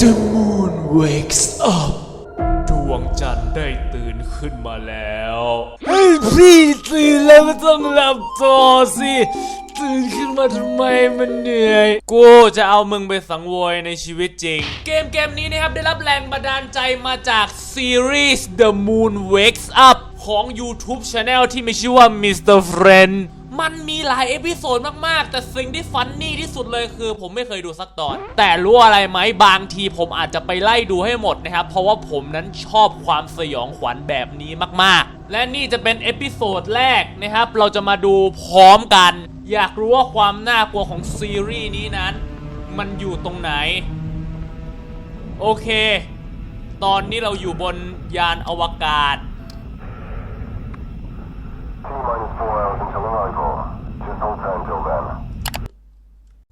The moon wakes up ดวงจันทร์ได้ตื่นขึ้นมาแล้วเฮ้ยพี่ตื่นแล้วก็ต้องหลับต่อสิ ตื่นขึ้นมาทำไมมันเหนื่อย กูจะเอามึงไปสังเวยในชีวิตจริง เกมเกมนี้นะครับได้รับแรงบันดาลใจมาจากซีรีส์ The Moon Wakes Up ของ YouTube Channel ที่มีชื่อว่า Mr. Friend มันมีหลายเอพิโซดมากๆ แต่สิ่งที่ฟันนี่ที่สุดเลยคือ ผมไม่เคยดูสักตอน แต่รู้อะไรไหมบางทีผมอาจจะไปไล่ดูให้หมดนะครับ เพราะว่าผมนั้นชอบความสยองขวัญแบบนี้มากๆ และนี่จะเป็นเอพิโซดแรกนะครับ เราจะมาดูพร้อมกัน อยากรู้ว่าความน่ากลัวของซีรีส์นี้นั้น มันอยู่ตรงไหน โอเค ตอนนี้เราอยู่บนยานอวกาศ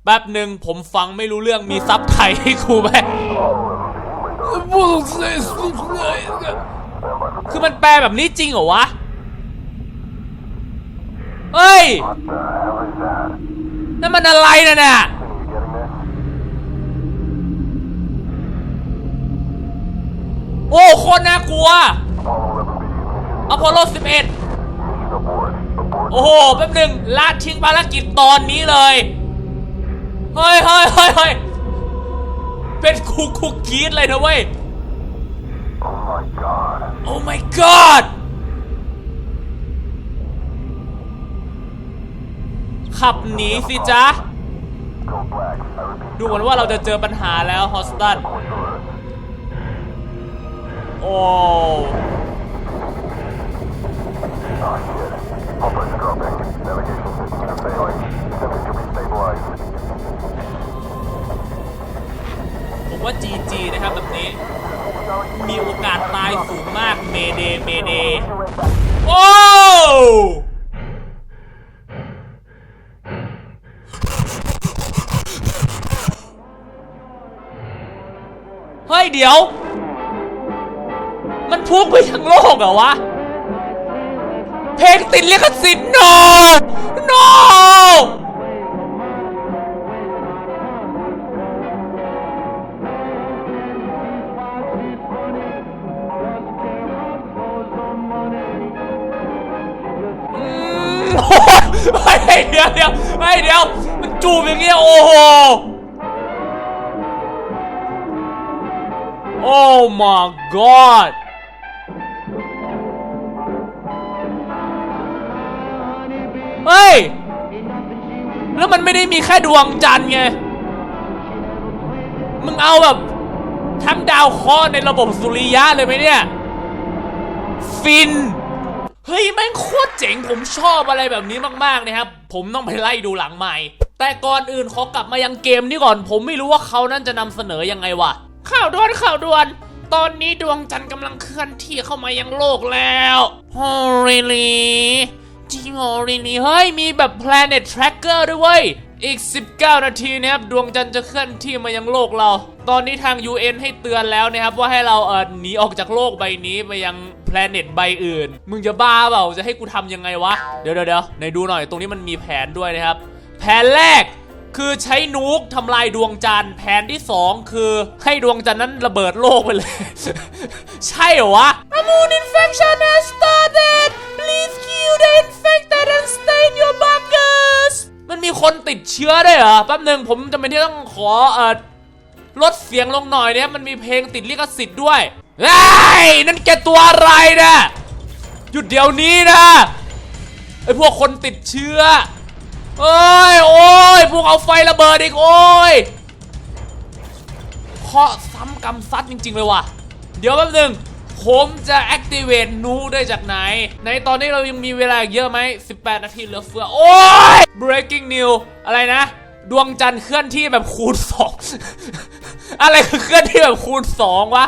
แป๊บหนึ่งผมฟังไม่รู้เรื่องมีซับไทยให้ครูไหมพวกเสียสุดเลยคือมันแปลแบบนี้จริงเหรอวะ เฮ้ย What the hell is that? นั่นมันอะไรน่ะน่ะ Are you getting this? โอ้โคตรน่ากลัว Apollo 11B mission. อพอลโล11 Mission abort. Abort. โอ้โห แป๊บหนึ่งละทิ้งภารกิจตอนนี้เลย เฮ้ยเฮ้ยเฮ้ยเฮ้ยเป็นคุกคุกกีดเลยนะเว้ย Oh my god. Oh my god ขับหนีสิจ๊ะ ดูเหมือนว่าเราจะเจอปัญหาแล้วฮอสตัน โอ้ ผมว่า GG นะครับแบบนี้ มีโอกาสตายสูงมากเมเดเมเดโอ้เฮ้ยเดี๋ยว มันพุ่งไปทั้งโลกเหรอวะ เพลงติดลิขสิทธิ์ no no อืมโอ้โหเฮ้ยเดี๋ยวเดี๋ยวเฮ้เดี๋ยว มันจูบอย่างเงี้ยโอ้โหโอ้ my god เฮ้ย แล้วมันไม่ได้มีแค่ดวงจันทร์ไง มึงเอาแบบทั้งดาวเคราะห์ในระบบสุริยะเลยไหมเนี่ย ฟิน เฮ้ย แม่งโคตรเจ๋งผมชอบอะไรแบบนี้มาก ๆ นะครับ ผมต้องไปไล่ดูหลังใหม่ แต่ก่อนอื่นขอกลับมายังเกมนี้ก่อน ผมไม่รู้ว่าเขานั่นจะนำเสนอยังไงวะข่าวด่วนข่าวด่วนตอนนี้ดวงจันทร์กำลังเคลื่อนที่เข้ามายังโลกแล้วโฮริลี จริงโฮริลีเฮ้ย มีแบบ planet tracker ด้วยเว้ย อีก 19 นาทีนะครับ ดวงจันทร์จะเคลื่อนที่มายังโลกเรา ตอนนี้ทาง UN ให้เตือนแล้วนะครับ ว่าให้เราเออหนีออกจากโลกใบนี้ไปยัง planet ใบอื่น มึงจะบ้าเปล่า จะให้กูทำยังไงวะ เดี๋ยวเดี๋ยวเดี๋ยวไหนดูหน่อย ตรงนี้มันมีแผนด้วยนะครับ แผนแรกคือใช้นูกทำลายดวงจันทร์แผนที่ 2 คือให้ดวงจันทร์นั้นระเบิดโลกไปเลย ใช่เหรอวะ A moon infection has started please kill the มันมีคนติดเชื้อด้วยเหรอแป๊บหนึ่งผมจำเป็นที่ต้องขอเอ่อลดเสียงลงหน่อยเนี่ยมันมีเพลงติดลิขสิทธิ์ด้วยไอ้นั่นแกตัวอะไรนะหยุดเดี๋ยวนี้นะไอพวกคนติดเชื้อเอ้ยโอ้ยพวกเอาไฟระเบิดอีกโอ้ยเคาะซ้ำกำซัดจริง ๆ เลยว่ะ เดี๋ยวแป๊บหนึ่ง ผมจะ activate นูได้จากไหน ในตอนนี้เรายังมีเวลาเยอะไหม 18 นาทีเหลือเฟือ โอ้ย breaking news อะไรนะ ดวงจันทร์เคลื่อนที่แบบคูณสองอะไรคือเคลื่อนที่แบบคูณสองวะ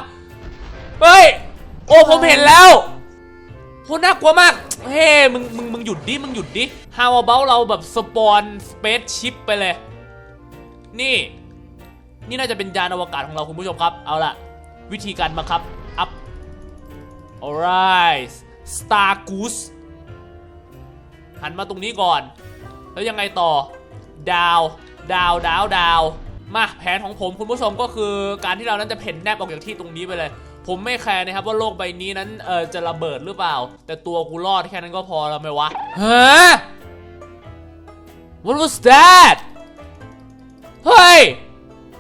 เฮ้ย โอ้ ผมเห็นแล้วโหน่ากลัวมาก เฮ้ มึง มึง มึงหยุดดิ มึงหยุดดิ How about เราแบบสปอนสเปซชิปไปเลย นี่ นี่น่าจะเป็นยานอวกาศของเราคุณผู้ชมครับ เอาล่ะ วิธีการบังคับ alright star goose หันมาตรงนี้ก่อน แล้วยังไงต่อ ดาว ดาว ดาว ดาว มาแผนของผมคุณผู้ชมก็คือการที่เรานั้นจะเพ่นแนบออกจากที่ตรงนี้ไปเลย ผมไม่แคร์นะครับว่าโลกใบนี้นั้นเออจะระเบิดหรือเปล่า แต่ตัวกูรอดแค่นั้นก็พอแล้วไหมวะฮะ What was that เฮ้ย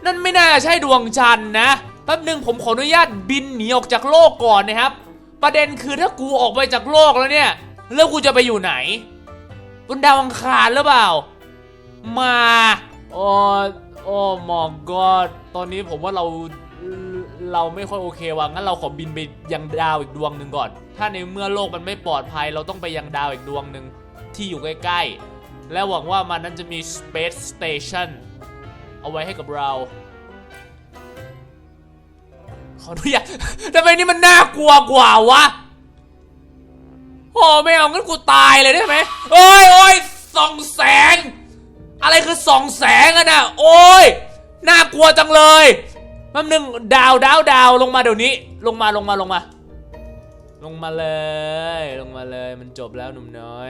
นั่นไม่น่าใช่ดวงจันทร์นะ แป๊บหนึ่งผมขออนุญาตบินหนีออกจากโลกก่อนนะครับ ประเด็นคือถ้ากูออกไปจากโลกแล้วเนี่ย แล้วกูจะไปอยู่ไหน บนดาวอังคารหรือเปล่า มาโอ้โอ้มอ god ตอนนี้ผมว่าเราเราไม่ค่อยโอเคว่ะงั้นเราขอบินไปยังดาวอีกดวงหนึ่งก่อน ถ้าในเมื่อโลกมันไม่ปลอดภัย เราต้องไปยังดาวอีกดวงหนึ่งที่อยู่ใกล้ๆ และหวังว่ามันนั้นจะมี space station เอาไว้ให้กับเรา ขออนุญาตทำไมนี่มันน่ากลัวกว่าวะโอ้ไม่เอางั้นกูตายเลยได้ไหมโอ้ยโอ้ยส่องแสง อะไรคือส่องแสงอะนะโอ้ยน่ากลัวจังเลยแป๊บนึงดาวดาวดาวลงมาเดี๋ยวนี้ ลงมาลงมาลงมา ลงมาเลย ลงมาเลยมันจบแล้วหนุ่มน้อย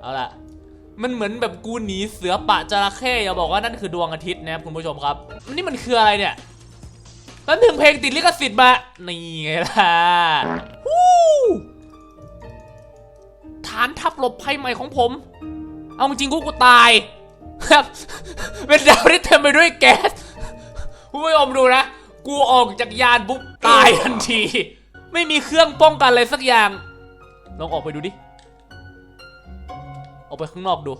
เอาล่ะ มันเหมือนแบบกูหนีเสือปะจระเข้อย่าบอกว่านั่นคือดวงอาทิตย์นะครับคุณผู้ชมครับ นี่มันคืออะไรเนี่ย แป๊บนึงเพลงติดลิขสิทธิ์มา นี่ไงล่ะฮู้ฐานทัพหลบภัยใหม่ของผม เอาจริงๆกูกูตายครับเป็นดาวที่เต็มไปด้วยแก๊สคุณผู้ชมดูนะ กูออกจากยานปุ๊บตายทันที ไม่มีเครื่องป้องกันอะไรสักอย่าง ลองออกไปดูดิ ออกไปข้างนอกดู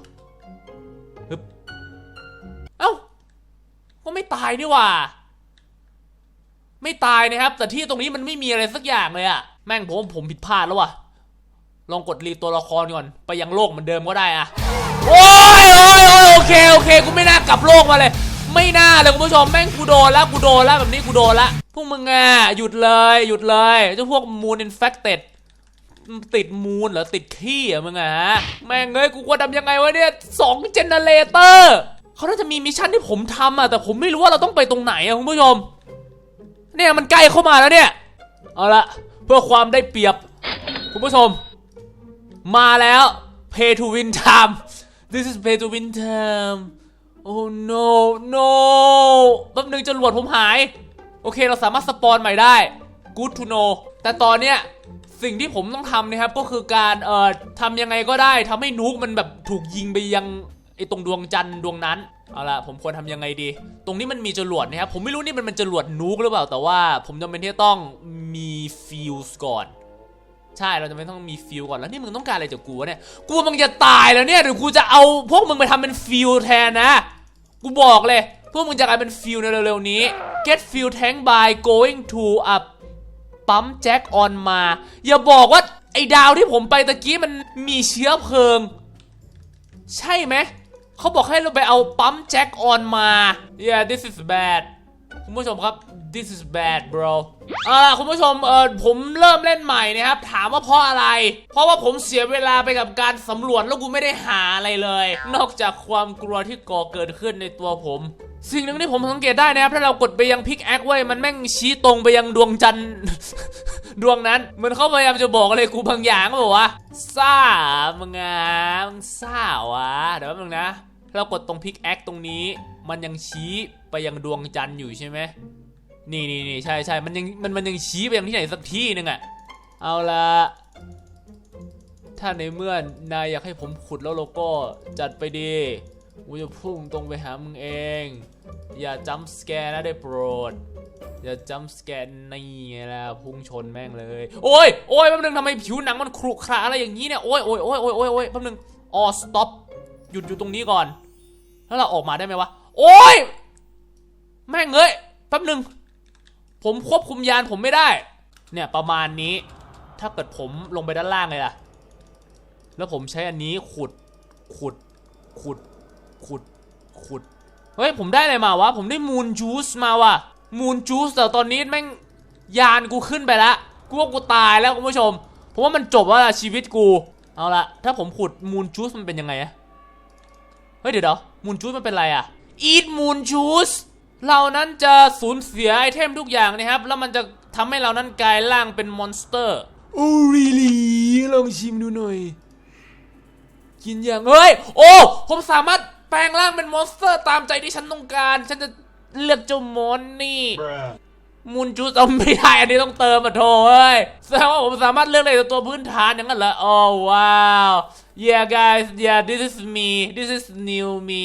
ฮึบเอ้า ก็ไม่ตายนี่หว่า ไม่ตายนะครับ แต่ที่ตรงนี้มันไม่มีอะไรสักอย่างเลยอะแม่งผมผมผิดพลาดแล้ววะลองกดรีตัวละครก่อนไปยังโลกเหมือนเดิมก็ได้อะโอ้ยโอ้ยโอ้ยโอเคโอเคกูไม่น่ากลับโลกมาเลย ไม่น่าเลยคุณผู้ชมแม่งกูโดนแล้วกูโดนแล้วแบบนี้กูโดนละพวกมึงอะหยุดเลยหยุดเลยเจ้าพวกมูนอินเฟคเต็ดติดมูลเหรอติดขี้อะมึงอะฮะแม่งเอ้ยกูควรทำยังไงวะเนี่ยสองเจเนเรเตอร์เขาน่าจะมีมิชชั่นที่ผมทำอะแต่ผมไม่รู้ว่าเราต้องไปตรงไหนอะคุณผู้ชม เนี่ยมันใกล้เข้ามาแล้วเนี่ย เอาละเพื่อความได้เปรียบ คุณผู้ชม มาแล้ว pay to win time this is pay to win time oh no no แป๊บนึงจรวดผมหาย โอเคเราสามารถสปอนใหม่ได้ good to know แต่ตอนเนี้ยสิ่งที่ผมต้องทำนะครับก็คือการเอ่อทำยังไงก็ได้ทำให้นุกมันแบบถูกยิงไปยัง ไอตรงดวงจันทร์ดวงนั้นเอาละผมควรทำยังไงดี ตรงนี้มันมีจรวดนะครับผมไม่รู้นี่มันเป็นจรวดนุกหรือเปล่า แต่ว่าผมจำเป็นที่จะต้องมีฟิวส์ก่อน ใช่เราจะไม่ต้องมีฟิวก่อนแล้วนี่มึงต้องการอะไรจากกูวะเนี่ยกูมึงจะตายแล้วเนี่ยหรือกูจะเอาพวกมึงไปทำเป็นฟิวแทนนะกูบอกเลย พวกมึงจะกลายเป็นฟิวในเร็วๆนี้ get fuel tank by going to a ปั๊มแจ็คออนมา อย่าบอกว่าไอ้ดาวที่ผมไปตะกี้มันมีเชื้อเพลิง ใช่ไหม เขาบอกให้เราไปเอาปั๊มแจ็คออนมา yeah this is bad คุณผู้ชมครับ this is bad bro เอาล่ะคุณผู้ชมเออผมเริ่มเล่นใหม่นะครับ ถามว่าเพราะอะไร เพราะว่าผมเสียเวลาไปกับการสำรวจแล้วกูไม่ได้หาอะไรเลย นอกจากความกลัวที่ก่อเกิดขึ้นในตัวผม สิ่งหนึ่งที่ผมสังเกตได้นะครับ ถ้าเรากดไปยังพิกแอคไว้มันแม่งชี้ตรงไปยังดวงจันทร์ ดวงนั้นเหมือนเขาพยายามจะบอกอะไรกูบางอย่างบอกว่าซ่ามึงอะมึงซ่าวะเดี๋ยวแป๊บนึงนะ เรากดตรงพิกแอคตรงนี้ มันยังชี้ไปยังดวงจันทร์อยู่ใช่ไหมนี่นี่นี่ใช่ใช่มันยังมันมันยังชี้ไปยังที่ไหนสักที่หนึงอะเอาละถ้าในเมื่อนายอยากให้ผมขุดแล้วโลโก้จัดไปดีกูจะพุ่งตรงไปหามึงเอง อย่าจัมสแกร์นะได้โปรด อย่าจัมสแกนนี่ไงล่ะพุ่งชนแม่งเลย โอ้ยโอ้ยแป๊บนึงทำไมผิวหนังมันครุขระอะไรอย่างนี้เนี่ย โอ้ยโอ้ยโอ้ยโอ้ยโอ้ยโอ้ยแป๊บนึงอ๋อสต็อปหยุดอยู่ตรงนี้ก่อน แล้วเราออกมาได้ไหมวะ โอ้ย แม่งเอ้ย แป๊บหนึ่ง ผมควบคุมยานผมไม่ได้ เนี่ยประมาณนี้ ถ้าเกิดผมลงไปด้านล่างเลยล่ะ แล้วผมใช้อันนี้ขุด ขุด ขุด ขุด ขุด เฮ้ย ผมได้อะไรมาวะ ผมได้มูนจูสมาวะมูนจูสแต่ตอนนี้แม่งยานกูขึ้นไปล้วกูว่ากูตายแล้วคุณผู้ชม ผมว่ามันจบแล้วล่ะชีวิตกู เอาละถ้าผมขุดมูนจูสมันเป็นยังไงอะ ฮ้ยเดี๋ยวเดี๋ยวมูนจูสมันเป็นอะไรอะ eat moon juice เรานั้นจะสูญเสียไอเทมทุกอย่างนะครับ แล้วมันจะทำให้เรานั้นกลายร่างเป็นมอนสเตอร์ โอ้ really ลองชิมดูหน่อย กินอย่างเฮ้ย โอ้ ผมสามารถแปลงร่างเป็นมอนสเตอร์ตามใจที่ฉันต้องการ ฉันจะเลือกเจ้ามอนนี่มุนจูซอมไม่ได้อันนี้ต้องเติมอะโถเอ้ยแสดงว่าผมสามารถเลือกได้แต่ตัวพื้นฐานอย่างนั้นเหรอโอ้ว้าว yeah guys yeah this is me this is new me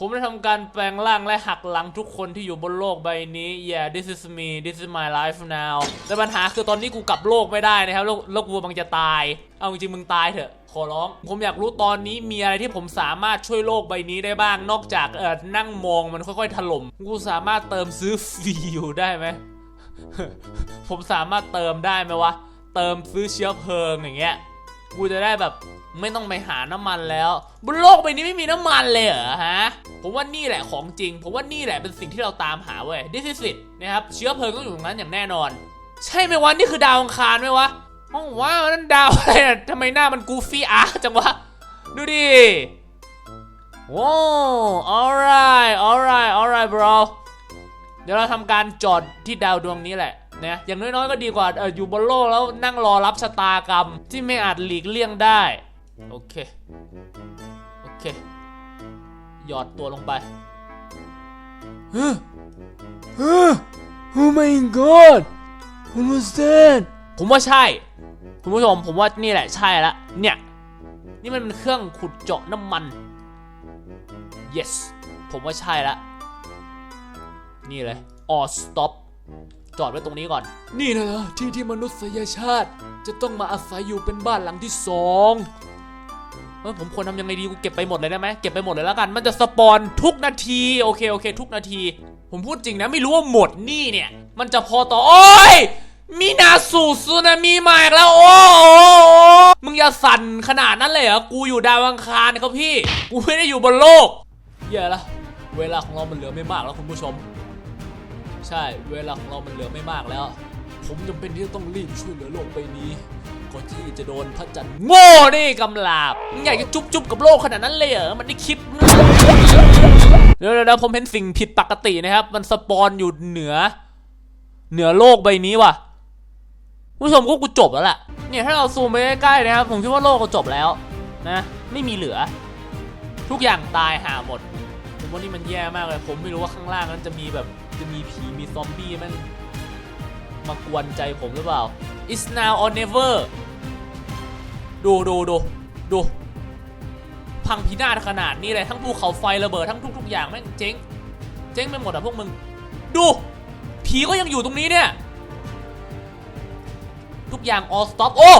ผมได้ทำการแปลงร่างและหักหลังทุกคนที่อยู่บนโลกใบนี้ yeah this is me this is my life now แต่ปัญหาคือตอนนี้กูกลับโลกไม่ได้นะครับ โลกโลกกูมันจะตาย เอาจริงมึงตายเถอะขอร้อง ผมอยากรู้ตอนนี้มีอะไรที่ผมสามารถช่วยโลกใบนี้ได้บ้าง นอกจากเออนั่งมองมันค่อยๆถล่ม กูสามารถเติมซื้อฟิวได้ไหม ผมสามารถเติมได้ไหมวะ เติมซื้อเชื้อเพลิงอย่างเงี้ย กูจะได้แบบไม่ต้องไปหาน้ำมันแล้วบนโลกใบนี้ไม่มีน้ำมันเลยเหรอฮะผมว่านี่แหละของจริง ผมว่านี่แหละเป็นสิ่งที่เราตามหาเว้ย this is it นะครับเชื้อเพลิงต้องอยู่ตรงนั้นอย่างแน่นอน ใช่ไหมวะนี่คือดาวอังคารไหมวะอ๋อว้าวนั่นดาวอะไรอะทำไมหน้ามันกูฟี่อาร์จังวะดูดิโอ้ alright alright alright bro เดี๋ยวเราทำการจอดที่ดาวดวงนี้แหละ นะอย่างน้อยๆก็ดีกว่าออยู่บนโลกแล้วนั่งรอรับชะตากรรมที่ไม่อาจหลีกเลี่ยงได้ โอเค โอเค หยอดตัวลงไปฮ้เฮ้ Oh my god What was that ผมว่าใช่ คุณผู้ชมผมว่านี่แหละใช่ละเนี่ย นี่มันเป็นเครื่องขุดเจาะน้ำมัน yes ผมว่าใช่ละนี่เลย all stop จอดไว้ตรงนี้ก่อน นี่นะเหรอที่ที่มนุษยชาติ จะต้องมาอาศัยอยู่เป็นบ้านหลังที่สองเออผมควรทำยังไงดีกูเก็บไปหมดเลยได้ไหมเก็บไปหมดเลยแล้วกัน มันจะสปอนทุกนาทีโอเคโอเค ทุกนาที ผมพูดจริงนะไม่รู้ว่าหมดนี่เนี่ย มันจะพอต่อโอ้ยมีนาสูสึนามีมาอีกแล้ว โอ้โหมึงอย่าสั่นขนาดนั้นเลยเหรอกูอยู่ดาวอังคารครับพี่ กูไม่ได้อยู่บนโลกแย่ละเวลาของเรามันเหลือไม่มากแล้วคุณผู้ชม ใช่ เวลาของเรามันเหลือไม่มากแล้ว ผมจำเป็นที่จะต้องรีบช่วยเหลือโลกใบนี้ก่อนที่จะโดนพระจันทร์โง่นี่กำลาบมึงอยากจะจุ๊บจุ๊บกับโลกขนาดนั้นเลยเหรอมันได้คลิปเดี๋ยวเดี๋ยวเดี๋ยวผมเห็นสิ่งผิดปกตินะครับ มันสปอนอยู่เหนือ เหนือโลกใบนี้ว่ะผู้ชมก็กูจบแล้วล่ะเนี่ยถ้าเราซูมไปใกล้ๆนะครับ ผมคิดว่าโลกก็จบแล้วนะ ไม่มีเหลือ ทุกอย่างตายหาหมดผมว่านี่มันแย่มากเลย ผมไม่รู้ว่าข้างล่างนั้นจะมีแบบ จะมีผีมีซอมบี้มันมากวนใจผมหรือเปล่า It's now or never ดูดูดูดู พังพินาศขนาดนี้เลยทั้งภูเขาไฟระเบิดทั้งทุก ๆ อย่างแม่งเจ๊ง เจ๊งไปหมดอะพวกมึง ดู ผีก็ยังอยู่ตรงนี้เนี่ย ทุกอย่าง all stop โอ้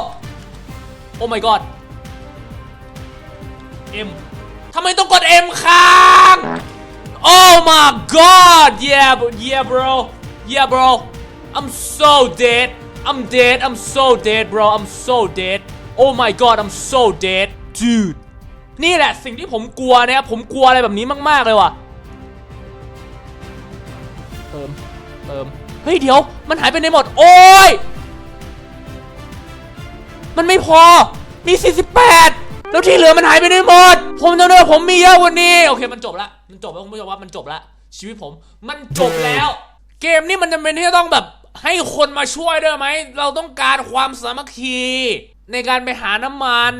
โอ้ my god M ทำไมต้องกด M ค้าง Oh my god yeah yeah bro yeah bro I'm so dead I'm dead I'm so dead bro I'm so dead Oh my god I'm so dead dude นี่แหละสิ่งที่ผมกลัวนะครับผมกลัวอะไรแบบนี้มากๆเลยว่ะเติมเติมเฮ้ยเดี๋ยวมันหายไปไหนหมด โอ้ย มันไม่พอมี 48 แล้วที่เหลือมันหายไปไหนหมด ผมจำได้ว่าผมมีเยอะวันนี้ โอเคมันจบละ มันจบแล้วคุณผู้ชมว่ามันจบละชีวิตผม มันจบแล้ว เกมนี้มันจำเป็นที่จะต้องแบบให้คนมาช่วยด้วยไหม เราต้องการความสามัคคี ในการไปหาน้ำมัน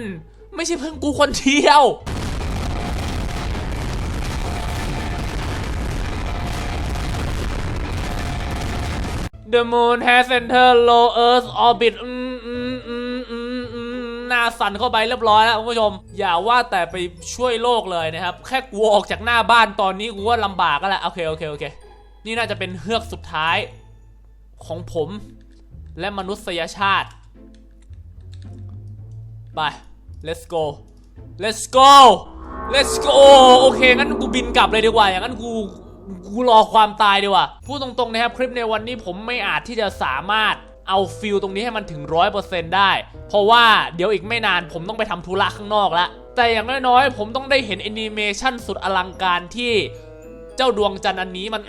ไม่ใช่เพิ่งกูคนเดียว The moon has entered low Earth orbit อืมอืมอืมอืม หน้าสั่นเข้าไปเรียบร้อยแล้วคุณผู้ชม อย่าว่าแต่ไปช่วยโลกเลยนะครับ แค่กลัวออกจากหน้าบ้านตอนนี้กูว่าลำบากก็แล้วโอเคโอเคโอเค นี่น่าจะเป็นเฮือกสุดท้ายของผม และมนุษยชาติ ไป let's go let's go let's go โอเค งั้นกูบินกลับเลยดีกว่า อย่างนั้นกูกูรอความตายดีกว่า พูดตรงๆนะครับ คลิปในวันนี้ผมไม่อาจที่จะสามารถ เอาฟิลตรงนี้ให้มันถึง 100%ได้ เพราะว่าเดี๋ยวอีกไม่นานผมต้องไปทำธุระข้างนอกแล้วแต่อย่างน้อยๆ ผมต้องได้เห็นแอนิเมชันสุดอลังการที่เจ้าดวงจันทร์อันนี้มัน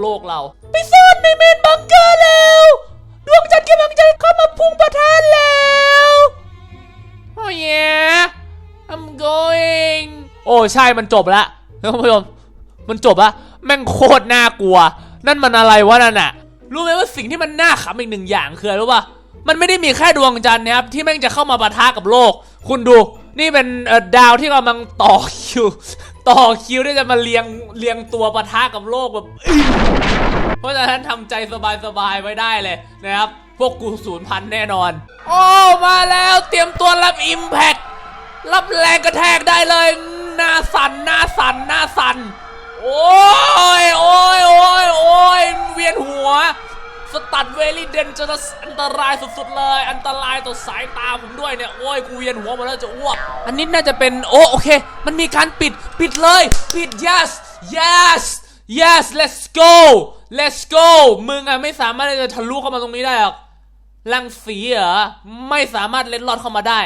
โลกเรา ไปซ่อนในเมนบังเกอร์แล้ว ดวงจันทร์กำลังจะเข้ามาพุ่งประทานแล้วโอ้ย yeah I'm going โอ้ใช่มันจบล้วท่านผู้ชมมันจบอะแม่งโคตรน่ากลัว นั่นมันอะไรวะนั่นอะ สิ่งที่มันน่าขำอีกหนึ่งอย่างคืออะไรรู้ป่ะมันไม่ได้มีแค่ดวงจันทร์นะครับที่แม่งจะเข้ามาปะทะกับโลก คุณดูนี่เป็นดาวที่กำลังต่อคิว ต่อคิวที่จะมาเรียงเรียงตัวปะทะกับโลกแบบเพราะฉะนั้นทำใจสบายๆไว้ได้เลยนะครับ พวกกูศูนย์พันแน่นอน โอ้มาแล้วเตรียมตัวรับอิมแพครับแรงกระแทกได้เลยหน้าสั่นหน้าสั่นหน้าสั่นโอ้ยโอ้ยโอ้ยโอ้ยเวียนหัว สตัดเวลี่เดนจะอันตรายสุดๆเลย อันตรายต่อสายตาผมด้วยเนี่ยโอ้ยกูเวียนหัวหมดแล้วจะอ้วกอันนี้น่าจะเป็นโอ้โอเค มันมีการปิดปิดเลย ปิด yes yes yes let's go let's go มึงอะไม่สามารถจะทะลุเข้ามาตรงนี้ได้หรอกรังสีเหรอไม่สามารถเล็ดลอดเข้ามาได้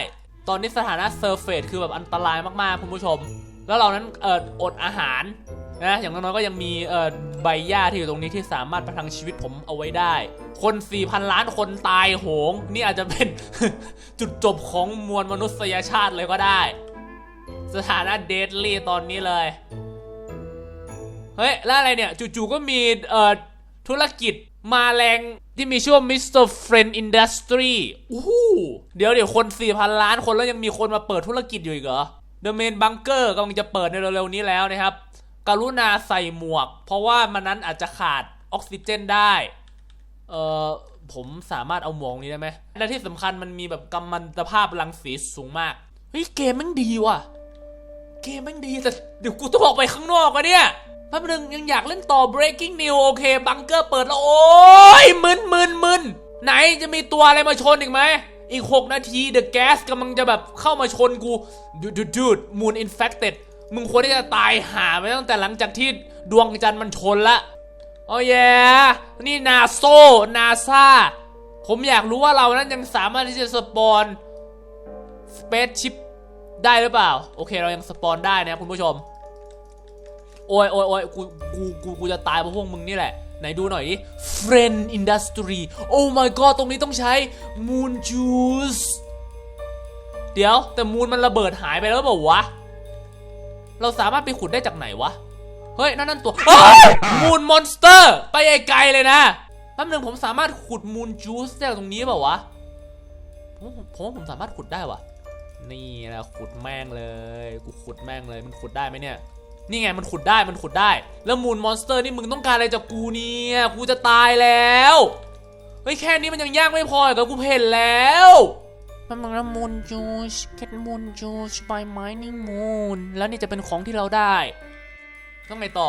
ตอนนี้สถานะเซอร์เฟสคือแบบอันตรายมากๆคุณผู้ชม แล้วเรานั้นเอออดอาหาร นะอย่างน้อยๆก็ยังมีเออใบหญ้าที่อยู่ตรงนี้ที่สามารถประทังชีวิตผมเอาไว้ได้ คน 4,000 ล้านคนตายโหง นี่อาจจะเป็น จุดจบของมวลมนุษยชาติเลยก็ได้ สถานะเดดลี่ตอนนี้เลย เฮ้ย แล้วอะไรเนี่ย จู่ๆก็มีเอ่อธุรกิจมาแรงที่มีชื่อว่า Mr. Friend Industry อู้หูเดี๋ยวเดี๋ยวคน 4,000 ล้านคนแล้วยังมีคนมาเปิดธุรกิจอยู่อีกเหรอ The Main Bunker กำลังจะเปิดในเร็วๆนี้แล้วนะครับ กรุณาใส่หมวก เพราะว่ามันนั้นอาจจะขาดออกซิเจนได้เอ่อผมสามารถเอาหมวกนี้ได้ไหมและที่สำคัญมันมีแบบกัมมันตภาพรังสีสูงมากเฮ้ยเกมมันดีว่ะเกมม่งดีแต่เดี๋ยวกูต้องออกไปข้างนอกอะเนี่ยแป๊บนึงยังอยากเล่นต่อ breaking news โอเคบังเกอร์เปิดแล้วโอ้ยมึนมึนมึนไหนจะมีตัวอะไรมาชนอีกไหมอีก 6 นาที The Gas กำลังจะแบบเข้ามาชนกูดูดูดูด Moon Infected มึงควรที่จะตายหาไปตั้งแต่หลังจากที่ดวงจันทร์มันชนละโอ้ยนี่นาโซนาซาผมอยากรู้ว่าเรานั้นยังสามารถที่จะสปอนสเปซชิปได้หรือเปล่า โอเคเรายังสปอนได้นะครับคุณผู้ชม โอ้ยโอ้ยโอ้ยกูกูกูกูจะตายเพราะพวกมึงนี่แหละ ไหนดูหน่อยดิ Friend Industry โอ้ my god ตรงนี้ต้องใช้ Moon Juice เดี๋ยวแต่มูนมันระเบิดหายไปแล้วเปล่าวะ เราสามารถไปขุดได้จากไหนวะ เฮ้ย นั่นนั่นตัวมูนมอนสเตอร์ ไปไกลๆเลยนะแป๊บนึงผมสามารถขุดมูนจูสได้จากตรงนี้เปล่าวะ ผมผมผมว่าผมสามารถขุดได้วะนี่แหละขุดแม่งเลย กูขุดแม่งเลย มันขุดได้ไหมเนี่ย นี่ไงมันขุดได้ มันขุดได้ แล้วมูนมอนสเตอร์นี่มึงต้องการอะไรจากกูเนี่ย กูจะตายแล้ว เฮ้ยแค่นี้มันยังยากไม่พออีกับกูเห็นแล้ว มันมันละมูนจูช get moon juice by mining moon แล้วนี่จะเป็นของที่เราได้ต้องไงต่อ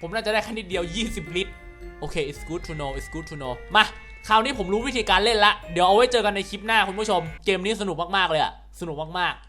ผมน่าจะได้แค่นิดเดียว 20 ลิตร โอเค it's good to know it's good to know มา คราวนี้ผมรู้วิธีการเล่นละ เดี๋ยวเอาไว้เจอกันในคลิปหน้าคุณผู้ชม เกมนี้สนุกมาก ๆ เลยอะสนุกมาก ๆ